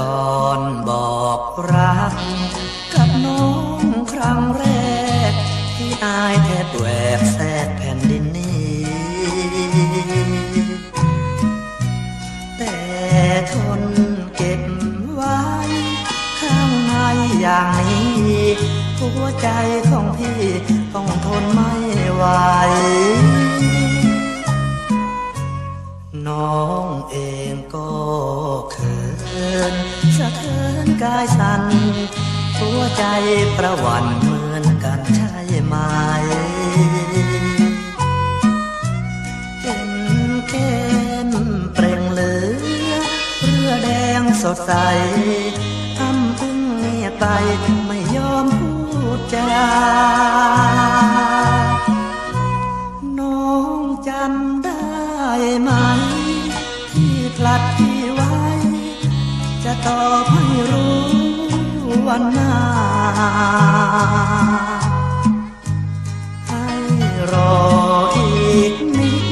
ตอนบอกรัก กับน้องครั้งแรก ที่อายแทบแหวกแทกแผ่นดินนี้ แต่ทนเก็บไว้ ข้างในอย่างนี้หัวใจของพี่ต้องทนไม่ไหวน้อง กายสั่นหัวใจประวันเหมือนกันใช่ไหม เห็นแก้มเปล่งเหลือเรือแดงสดใสทำพึ่งเงียบไปไม่ยอมพูดจาน้องจำได้ไหม ที่พลัดที่ไว้ จะตอบให้รู้ วันหน้าให้รออีกนิด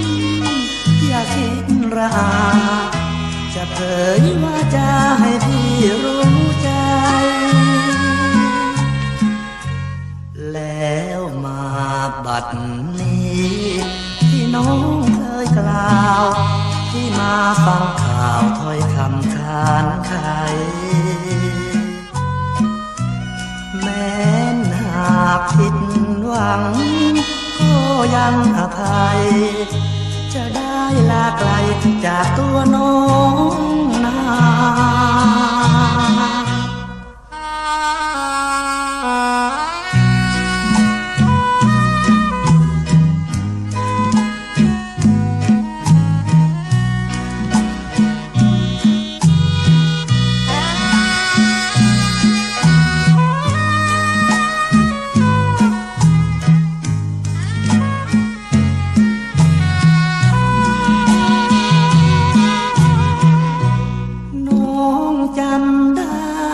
อย่าคิดรา จะเผยว่าจะให้พี่รู้ใจ แล้วมาบัดนี้ที่น้องเคยกล่าว ที่มาฟังข่าวถ้อยคำขานไขแผิดหวัง ก็ยังอภัย จะได้ลาไกลจากตัวน้อง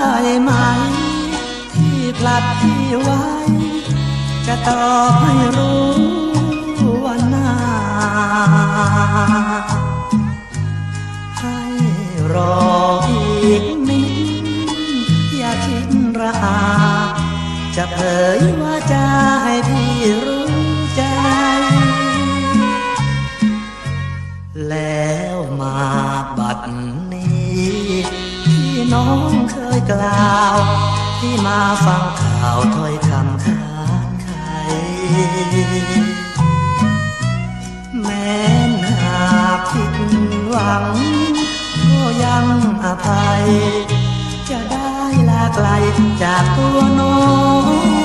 ได้ไหม ที่พลัดที่ไว้ จะตอบให้รู้ น้องเคยกล่าว ที่มาฟังข่าวถ้อยคำค้านไขแม้นหากผิดหวัง ก็ยังอภัย จะได้ลาไกลจากตัวน้อง